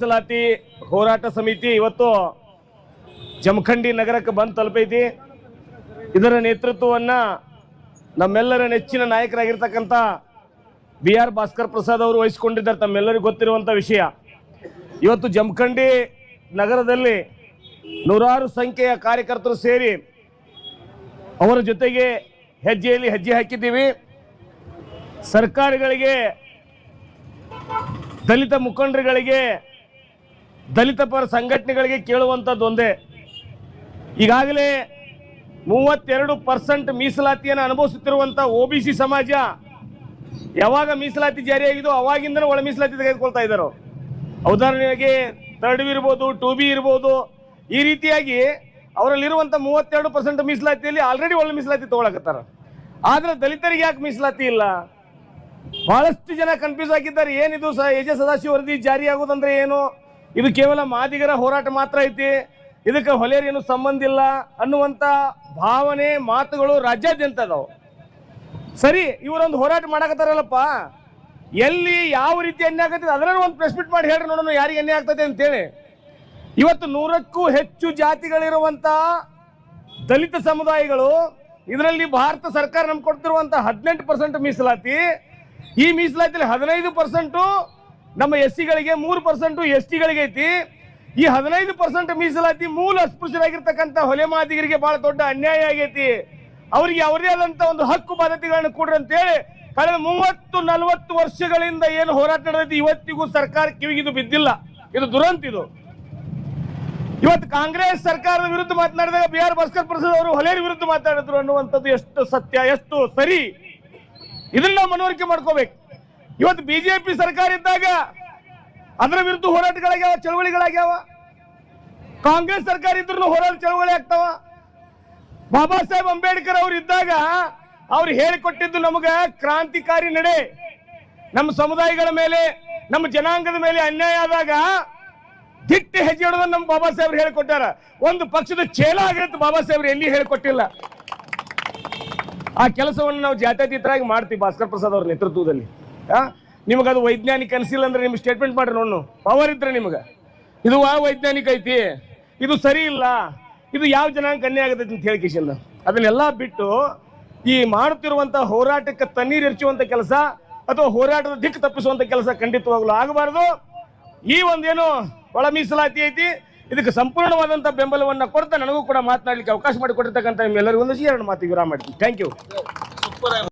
ಮೀಸಲಾತಿ ಹೋರಾಟ ಸಮಿತಿ ಇವತ್ತು ಜಮಖಂಡಿ ನಗರಕ್ಕೆ ಬಂದು ತಲುಪೈತಿ. ಇದರ ನೇತೃತ್ವವನ್ನ ನಮ್ಮೆಲ್ಲರ ನೆಚ್ಚಿನ ನಾಯಕರಾಗಿರ್ತಕ್ಕಂಥ ಬಿ ಆರ್ ಭಾಸ್ಕರ್ ಪ್ರಸಾದ್ ಅವರು ವಹಿಸಿಕೊಂಡಿದ್ದಾರೆ. ತಮ್ಮೆಲ್ಲರಿಗೂ ಗೊತ್ತಿರುವಂಥ ವಿಷಯ. ಇವತ್ತು ಜಮಖಂಡಿ ನಗರದಲ್ಲಿ ನೂರಾರು ಸಂಖ್ಯೆಯ ಕಾರ್ಯಕರ್ತರು ಸೇರಿ ಅವರ ಜೊತೆಗೆ ಹೆಜ್ಜೆಯಲ್ಲಿ ಹೆಜ್ಜೆ ಹಾಕಿದ್ದೀವಿ. ಸರ್ಕಾರಗಳಿಗೆ, ದಲಿತ ಮುಖಂಡರುಗಳಿಗೆ ದಲಿತ ಪರ ಸಂಘಟನೆಗಳಿಗೆ ಕೇಳುವಂಥದ್ದು ಒಂದೇ. ಈಗಾಗಲೇ ಮೂವತ್ತೆರಡು ಪರ್ಸೆಂಟ್ ಮೀಸಲಾತಿಯನ್ನು ಅನುಭವಿಸುತ್ತಿರುವಂಥ ಒ ಬಿ ಸಿ ಸಮಾಜ ಯಾವಾಗ ಮೀಸಲಾತಿ ಜಾರಿಯಾಗಿದೋ ಅವಾಗಿಂದನೇ ಒಳ ಮೀಸಲಾತಿ ತೆಗೆದುಕೊಳ್ತಾ ಇದ್ದಾರೆ ಉದಾಹರಣೆಗೆ ತರ್ಡ್ ಬಿ ಇರ್ಬೋದು ಟು ಬಿ ಇರ್ಬೋದು, ಈ ರೀತಿಯಾಗಿ ಅವರಲ್ಲಿರುವಂಥ ಮೂವತ್ತೆರಡು ಪರ್ಸೆಂಟ್ ಮೀಸಲಾತಿಯಲ್ಲಿ ಆಲ್ರೆಡಿ ಒಳ ಮೀಸಲಾತಿ ತಗೊಳಕತ್ತಾರ. ಆದರೆ ದಲಿತರಿಗೆ ಯಾಕೆ ಮೀಸಲಾತಿ ಇಲ್ಲ? ಬಹಳಷ್ಟು ಜನ ಕನ್ಫ್ಯೂಸ್ ಆಗಿದ್ದಾರೆ. ಏನಿದು ಸ ಎಜೆ ಸದಾಶಿವ ವರದಿ ಜಾರಿ ಆಗೋದಂದ್ರೆ ಏನು? ಇದು ಕೇವಲ ಮಾದಿಗರ ಹೋರಾಟ ಮಾತ್ರ ಐತಿ. ಇದಕ್ಕೆ ಹೊಲೆಯರ್ ಏನು ಸಂಬಂಧ ಇಲ್ಲ ಅನ್ನುವಂತ ಭಾವನೆ ಮಾತುಗಳು ರಾಜ್ಯಾದ್ಯಂತ ಅದಾವ. ಸರಿ, ಇವರೊಂದು ಹೋರಾಟ ಮಾಡಕತ್ತಾರಲ್ಲಪ್ಪ. ಎಲ್ಲಿ ಯಾವ ರೀತಿ ಎಣ್ಣೆ ಆಗತ್ತೆ ಅದನ್ನ ಒಂದು ಪ್ರೆಸ್ ಮೀಟ್ ಮಾಡಿ ಹೇಳ್ರಿ ನೋಡೋಣ ಯಾರಿಗೆ ಎಣ್ಣೆ ಆಗ್ತದೆ ಅಂತೇಳಿ. ಇವತ್ತು ನೂರಕ್ಕೂ ಹೆಚ್ಚು ಜಾತಿಗಳಿರುವಂಥ ದಲಿತ ಸಮುದಾಯಗಳು ಇದರಲ್ಲಿ ಭಾರತ ಸರ್ಕಾರ ನಮ್ಗೆ ಕೊಡ್ತಿರುವಂಥ ಹದಿನೆಂಟು ಪರ್ಸೆಂಟ್ ಮೀಸಲಾತಿ. ಈ ಮೀಸಲಾತಿಯಲ್ಲಿ ಹದಿನೈದು ಪರ್ಸೆಂಟು ನಮ್ಮ ಎಸ್ ಸಿಗಳಿಗೆ ಮೂರು ಪರ್ಸೆಂಟು ಎಸ್ ಟಿಗಳಿಗೆ ಐತಿ. ಈ ಹದಿನೈದು ಪರ್ಸೆಂಟ್ ಮೀಸಲಾತಿ ಮೂಲ ಅಸ್ಪೃಶ್ಯರಾಗಿರ್ತಕ್ಕಂಥ ಹೊಲೆ ಮಾದಿಗರಿಗೆ ಬಹಳ ದೊಡ್ಡ ಅನ್ಯಾಯ ಆಗೈತಿ. ಅವರಿಗೆ ಅವರದೇ ಆದಂತ ಒಂದು ಹಕ್ಕು ಬಾಧ್ಯತೆಗಳನ್ನು ಕೊಡ್ರಿ ಅಂತೇಳಿ ಕಳೆದ ಮೂವತ್ತು ನಲವತ್ತು ವರ್ಷಗಳಿಂದ ಏನು ಹೋರಾಟ ನಡೆದೈತಿ ಇವತ್ತಿಗೂ ಸರ್ಕಾರ ಕಿವಿಗಿದು ಬಿದ್ದಿಲ್ಲ. ಇದು ದುರಂತ ಇದು. ಇವತ್ತು ಕಾಂಗ್ರೆಸ್ ಸರ್ಕಾರದ ವಿರುದ್ಧ ಮಾತನಾಡಿದಾಗ ಬಿ ಆರ್ ಭಾಸ್ಕರ್ ಪ್ರಸಾದ್ ಅವರು ಹೊಲೆಯರ ವಿರುದ್ಧ ಮಾತಾಡಿದ್ರು ಅನ್ನುವಂಥದ್ದು ಎಷ್ಟು ಸತ್ಯ, ಎಷ್ಟು ಸರಿ. ಇದನ್ನ ನಾವು ಮನವರಿಕೆ ಮಾಡ್ಕೋಬೇಕು. ಇವತ್ತು ಬಿಜೆಪಿ ಸರ್ಕಾರ ಇದ್ದಾಗ ಅದರ ವಿರುದ್ಧ ಹೋರಾಟಗಳಾಗ್ಯಾವ, ಚಳವಳಿಗಳಾಗ್ಯಾವ. ಕಾಂಗ್ರೆಸ್ ಸರ್ಕಾರ ಇದ್ರೂ ಹೋರಾಟ ಚಳವಳಿ ಆಗ್ತಾವ. ಬಾಬಾ ಸಾಹೇಬ್ ಅಂಬೇಡ್ಕರ್ ಅವ್ರು ಇದ್ದಾಗ ಅವ್ರು ಹೇಳಿಕೊಟ್ಟಿದ್ದು ನಮಗ ಕ್ರಾಂತಿಕಾರಿ ನಡೆ. ನಮ್ಮ ಸಮುದಾಯಗಳ ಮೇಲೆ, ನಮ್ಮ ಜನಾಂಗದ ಮೇಲೆ ಅನ್ಯಾಯ ಆದಾಗ ದಿಟ್ಟ ಹೆಜ್ಜೆ ಇಡೋದನ್ನ ನಮ್ಮ ಬಾಬಾ ಸಾಹೇಬ್ರು ಹೇಳಿಕೊಟ್ಟಾರ. ಒಂದು ಪಕ್ಷದ ಚೇಲ ಆಗಿರುತ್ತೆ ಬಾಬಾ ಸಾಹೇಬ್ರು ಎಲ್ಲಿ ಹೇಳಿಕೊಟ್ಟಿಲ್ಲ. ಆ ಕೆಲಸವನ್ನು ನಾವು ಜಾತ್ಯತೀತರಾಗಿ ಮಾಡ್ತೀವಿ ಭಾಸ್ಕರ್ ಪ್ರಸಾದ್ ಅವ್ರ ನೇತೃತ್ವದಲ್ಲಿ. ನಿಮಗದು ವೈಜ್ಞಾನಿಕ ಅನಿಸಿಲ್ಲ ಅಂದ್ರೆ ನಿಮ್ಗೆ ಸ್ಟೇಟ್ಮೆಂಟ್ ಮಾಡ್ರಿ ನೋಡು ಪವರ್ ಇದ್ರೆ ನಿಮಗೆ. ಇದು ಆ ವೈಜ್ಞಾನಿಕ ಐತಿ. ಇದು ಸರಿ ಇಲ್ಲ. ಇದು ಯಾವ ಜನಾಂಗ ಕನ್ಯೆ ಆಗತೈತಿ ಅಂತ ಹೇಳಿ ಕಿಶನ್. ಅದನ್ನೆಲ್ಲ ಬಿಟ್ಟು ಈ ಮಾಡುತ್ತಿರುವಂಥ ಹೋರಾಟಕ್ಕೆ ತಣ್ಣೀರು ಎರಚುವಂಥ ಕೆಲಸ ಅಥವಾ ಹೋರಾಟದ ದಿಕ್ಕು ತಪ್ಪಿಸುವಂತ ಕೆಲಸ ಖಂಡಿತವಾಗ್ಲೂ ಆಗಬಾರದು. ಈ ಒಂದೇನು ಒಳ ಮೀಸಲಾತಿ ಐತಿ. ಇದಕ್ಕೆ ಸಂಪೂರ್ಣವಾದಂಥ ಬೆಂಬಲವನ್ನ ಕೊಡ್ತಾ ನನಗೂ ಕೂಡ ಮಾತನಾಡಲಿಕ್ಕೆ ಅವಕಾಶ ಮಾಡಿಕೊಟ್ಟಿರ್ತಕ್ಕಂಥ ನಿಮ್ಮೆಲ್ಲರಿಗೂ ಒಂದು ಎರಡು ಮಾತು ವಿರಾಮ ಮಾಡ್ತೀನಿ. Thank you